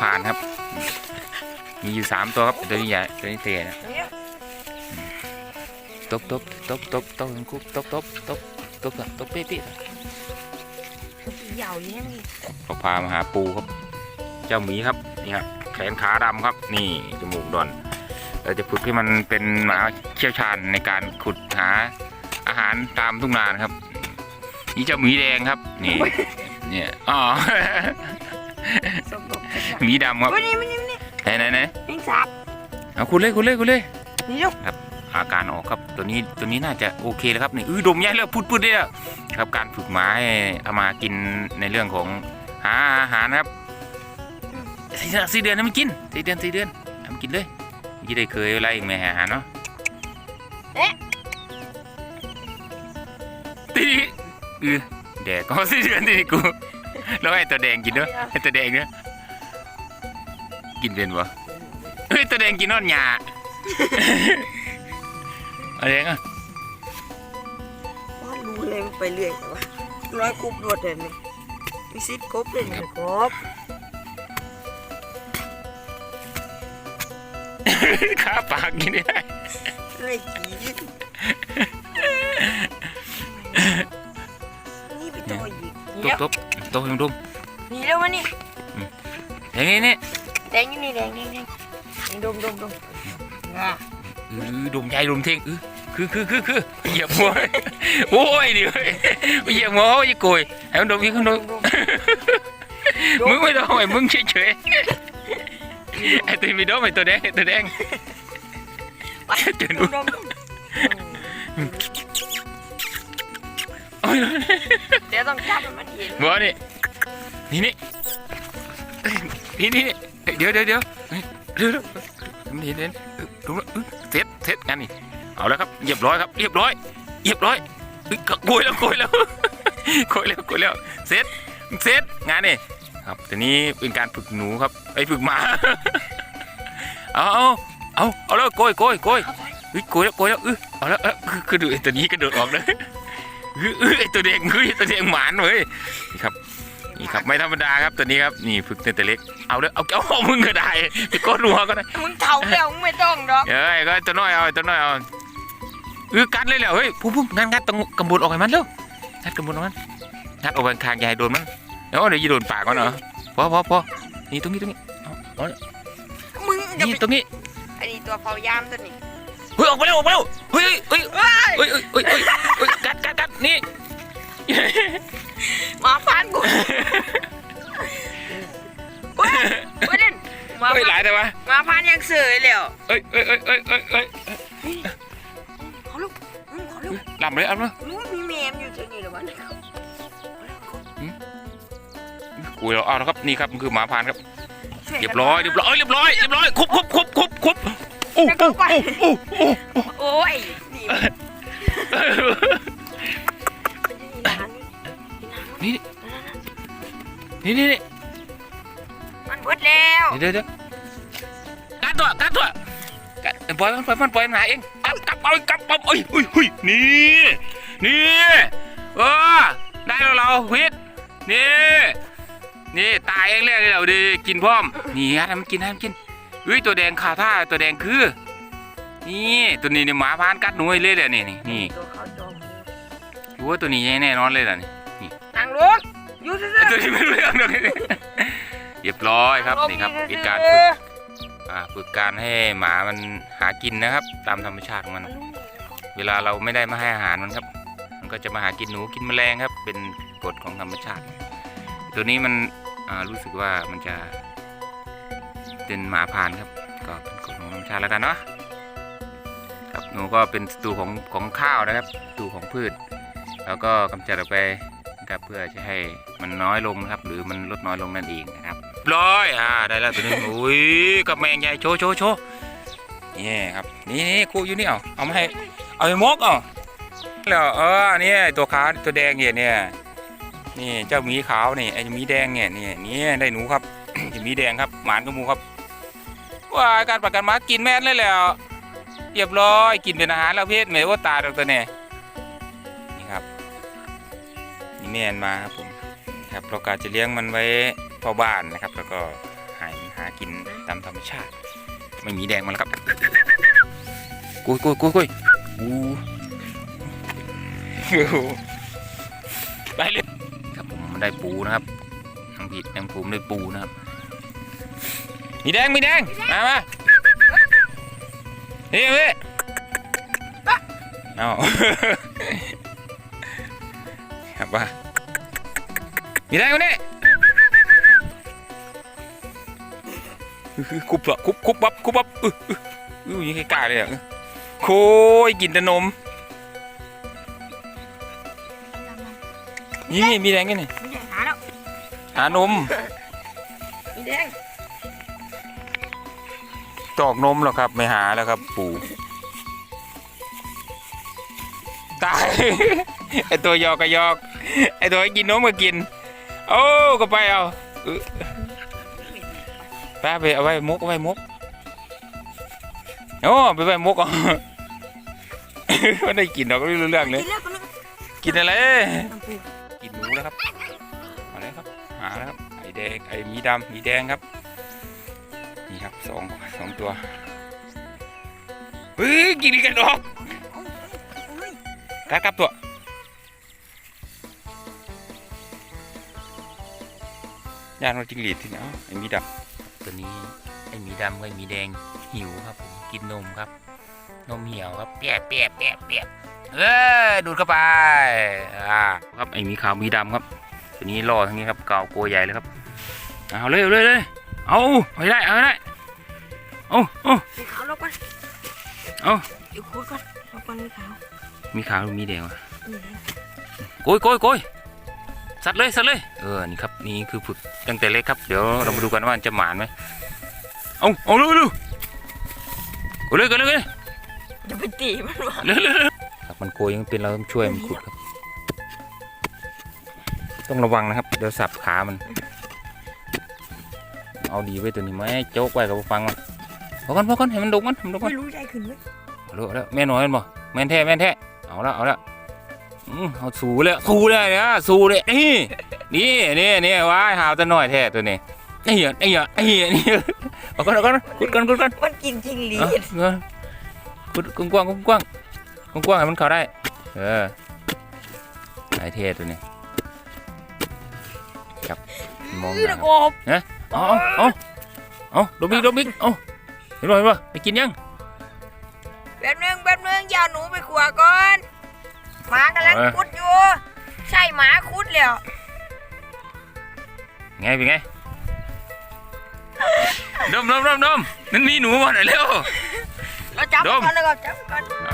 พรานครับ มีอยู่สามตัวครับตัวนี้ใหญ่ตัวนี้เตี้ยนะตบตบตบตบตบคุบตบตบตบตบตบตบเป๊ะเป๊ะเหยาวอย่างนี้มีเขาพามาหาปูครับ เจ้าหมีครับนี่ครับแขนขาดำครับ นี่จมูกดอนเราจะฝึกให้มันเป็นหมาเชี่ยวชาญในการขุดหาอาหารตามทุ่งนานครับ นี่เจ้าหมีแดงครับ นี่ เนี่ยอ๋อ สมบูรณ์หมีดำครับวันนี้มันนี่นี่ไหนไหนไหนนี่สับเอาคุณเลยคุณเลยคุณเลยนี่ลูกอาการออกครับตัวนี้ตัวนี้น่าจะโอเคแล้วครับนี่อือดมใหญ่แล้วพูดพูดได้แล้วครับการฝึกหมาให้เอามากินในเรื่องของหาอาหารนะครับสี่สี่เดือนให้มันกินสี่เดือนสี่เดือนให้มันกินเลยยี่ได้เคยอะไรอีกไหมอาหารเนาะตีอือแดกก็สี่เดือนตีกู แล้วให้ตัวแดงกินเนาะให้ตัวแดงเนาะกินเป็นวะเฮ้ยตัวแดงกินนอนหยาอะไรอะว่ารู้เลยมันไปเรื่อยแต่ว่าร้อยคุบรวดเลยนี่มีซิดครบเลยนี่ครบข้าปากกินได้เลยกีนี่ไปต่ออีกตบตบ ตบให้มันดมนี่แล้ววะนี่อย่างนี้นี่แดงอยู่นี่แดงแดงแดงนี่ดมดมดมอะเออดมใหญ่ดมเท่งเออคือคือคือคือเหยียบหัวโอ้ยเดี๋ยวเหยียบหัวอย่าโกยให้มันดมอีกคนดมมึงไม่ต้องไอ้มึงเฉยๆไอ้ตัวมีดมไอ้ตัวแดงไอ้ตัวแดงเจอดดูมดม ดมโอ้ยเดี๋ยวต้องจับให้มันเห็นหัวนี่นี่นี่นี่นี่เดี๋ยวเดี๋ยวเดี๋ยวเดี๋ยวมันเห็นเห็นดูแล้วเสร็จเสร็จงานนี่เอาแล้วครับเรียบร้อยครับเรียบร้อยเรียบร้อยโกยแล้วโกยแล้วโกยแล้วโกยแล้วเสร็จเสร็จงานนี่ครับทีนี้เป็นการฝึกหนูครับไอ้ฝึกหมาเอาเอาเอาเอาแล้วโกยโกยโกยเฮ้ยโกยแล้วโกยแล้วเออเอาแล้วคือคือดูไอ้ตัวนี้กระโดดออกเลย เออไอ้ตัวเด็กเฮ้ยตัวเด็กหมานเว้ยนี่ครับนี่ครับไม่ธรรมดาครับตัวนี้ครับนี่ฝึกตั้งแต่เล็กเอาเลยเอาเอาเอามึงก็ได้ไปกดหัวก็ได้มึงเท่าแล้วมึงไม่ต้องดอกเอ้ยก็ตัวน้อยเอาตัวน้อยเอาเออกัดเลยแหละเฮ้ยพุ่งพุ่งงัดงัดตรงกำบุดออกให้มันเร็วงัดกำบุดออกมันงัดออกไปทางใหญ่โดนมันเดี๋ยวเดี๋ยวยีโดนปากมันเหรอพอพอพอนี่ตรงนี้ตรงนี้เอามึงจะนี่ไปตรงนี้อันนี้ตัวเผายามตัวนี้เฮ้ยออกไปเร็วออกไปเร็วเฮ้ยเฮ้ยเฮ้ยเฮ้ยเฮ้ยเฮ้ยเฮ้ยเฮ้ยกัดกัดกัด นี่ หมาพันกูเฮ้ยเฮ้ยเด่นหมาเฮ้ยหพัลานยแต่ว่าหมาพันยังเสยแล้วเอ้ยเอ้ยเอ้ยเอ้ยเอ้ยเอ้ยขอลูกอืมขอลูกลำเลยเอาเลยนู้นมีแมมอยู่ตัวนี้เหรอวะเนี่ยกูเอาเอาแล้วครับนี่ครับมันคือหมาพรานครับเรียบร้อยเรียบร้อยเรียบร้อยเรียบร้อยคุบคุบคุบคุบคุบโอ้โอ้โอ้โอ้โอ้ยนี่มันจะมีร้า นนี้นี่นี่นี่มันเบิดแล้วเดี๋ยวเดี๋ยวกัดตัวกัดตัวกัดปล่อยมันปล่อยมันปล่อยมันหาเองกัดกัดเอากัดปั๊บเอ้ยเฮ้ยเฮ้ยนี่นี่เออได้แล้วเราพิษนี่นี่ตายเองแล้วเราดิกินพร้อมนี่ฮะมันกินให้มันกินเฮ้ยตัวแดงขาท่าตัวแดงคือ นี่ตัวนี้เนี่ยหมาพานกัดหนูให้เลยเลยนี่นี่นี่ตัวเขาจองรู้ว่าตัวนี้แน่นอนเลยล่ะนี่ นั่งลงอยู่ซื่อตัวนี้ไม่รู้เรื่องเลยเรียบร้อยๆครับนั่งลงนี่ครับอยู่เป็นซื่อๆการฝึกอ่าฝึกการให้หมามันหากินนะครับ ตามธรรมชาติของมัน เวลาเราไม่ได้มาให้อาหารมันครับ มันก็จะมาหากินหนูกินแมลงครับ เป็นกฎของธรรมชาติ ตัวนี้มันอ่ารู้สึกว่ามันจะเป็นหมาพรานครับ ก็เป็นกฎของธรรมชาติแล้วกันเนาะครับหนูก็เป็นศัตรูของของข้าวนะครับศัตรูของพืช แล้วก็กำจัดออกไป นะครับเพื่อจะให้มันน้อยลงนะครับ หรือมันลดน้อยลงนั่นเองนะครับร้อยอ่าได้แล้วตัวนึงอุ้ยกับแมงใหญ่โชว์โชว์โชว์นี่ครับนี่นี่ครูอยู่นี่เอาเอามาให้เอาไปมกเอาแล้วเออนี่ตัวขาวตัวแดงเนี่ยเนี่ยนี่เจ้าหมีขาวนี่ไอ้หมีแดงเนี่ยนี่นี่ได้หนูครับเจ้าหมีแดงครับหมานกับหมูครับว้าการประกันมากินแม่นเลยแล้วเรียบร้อยกินเป็นอาหารแล้วเพศเหมือว่าตายดอกตัวเนี่ย นี่แมนมาครับผมครับเรากาจะเลี้ยงมันไว้เฝ้าบ้านนะครับ แล้วก็ให้มันหากินตามธรรมชาติ ไม่มีแดงมาแล้วครับกุยกุยกุยกุยอู้หูไปเลยครับผมได้ปูนะครับทังผิดทังภูมิได้ปูนะครับ มีแดงมีแดงมามาเฮ้ยเฮ้ยเอา ครับว่ามีแดงมาเนี่ยคุบเหรอคุบคุบบับคุบบับอื้ออื้ออื้อยังไงกล้าเลยอะโคยกินแต่นม นี่มีแดงกันนี่มีแดงหาแล้วหานมมีแดงตอกนมหรอครับไม่หาแล้วครับ ปู่ตาย ไอตัวยอกก็ยอก ไอตัวกินนมก็กิน โอ้ก็ไปเอาป๊บไปเอาไว้มุกเอาไว้มุกโอ้ไปไว้มุกเอาไม่ได้กินเราก็ไม่รู้เรื่องเลย กินอะไร กินหนูแล้วครับมาแล้วครับหาแล้วครับไอแดงไอมีดำมีแดงครับนี่ครับสองสองตัวเฮ้ยกินกันออกกัดกลับตัว ย่านเราจิงหรีดที่ไหนอ้าวไอหมีดำตัวนี้ไอหมีดำกับไอหมีแดงหิวครับผมกินนมครับ นมเหี่ยวครับเปียกเปียกเปียกเปียกเออดูดเข้าไปอ่าครับไอหมีขาวหมีดำครับ ตัวนี้ล่อทั้งนี้ครับเก่าโกใหญ่เลยครับเอาเลยเอาเลยเลยเอาเอาให้ได้เอาให้ได้เอาเอามีขาวแล้วก่อนเอาอีกคนก่อนแล้วก่อนมีขาวมีขาวหรือมีแดงวะมีแดงโกยโกยโกย สัตว์เลยสัตว์เลยเออนี่ครับนี่คือฝึกตั้งแต่เล็กครับเดี๋ยวเรามาดูกันว่าจะหมานไหมเอาเอาเร็วเร็วโกยเลยโกยเลยโกยเลยจะไปตีมันวะเร็วเร็วเร็วครับมันโกยยังเป็นเราต้องช่วยมันขุดครับ ต้องระวังนะครับเดี๋ยวสับขามัน เอาดีไว้ตัวนี้ไหมโจ๊กไว้กับฟังมันพอกันพอกันให้มันดกมันให้มันดกมันไม่รู้ใจขึ้นไหมเอาแล้วเอาแล้วแม่น้อยมันบ่แม่นแท้แม่นแท้เอาละเอาละอืม เอาสู้เลยสู้เลยเนี่ยสู้เลยนี่นี่นี่นี่ว้ายหาวตัวน้อยแท้ตัวนี้ไอ้เหี้ยไอ้เหี้ยไอ้เหี้ยนี่เอาก่อนเอาก่อนกุดกันกุดกันมันกินจริงหลีเอาเอากุดกว้างๆกว้างๆกว้างๆให้มันเข้าได้ เออไอ้เท่ตัวนี้ครับมองอื้อหตะน้ากบเอาเอาเอาเอาดมบิ๊กดมบิ๊กเอาเห็นบ่เห็นบ่ไปกินยังแป๊บนึงแป๊บนึงอย่าหนูไปขัวก่อน หมากำลังเออคุดอยู่ ใช่หมาคุดแล้วไงเป็นไงดมดมดมดมนั่นมีหนูมาหน่อยเร็วเราจับดมันมก่อนแล้วก็จับมันก่อนเอา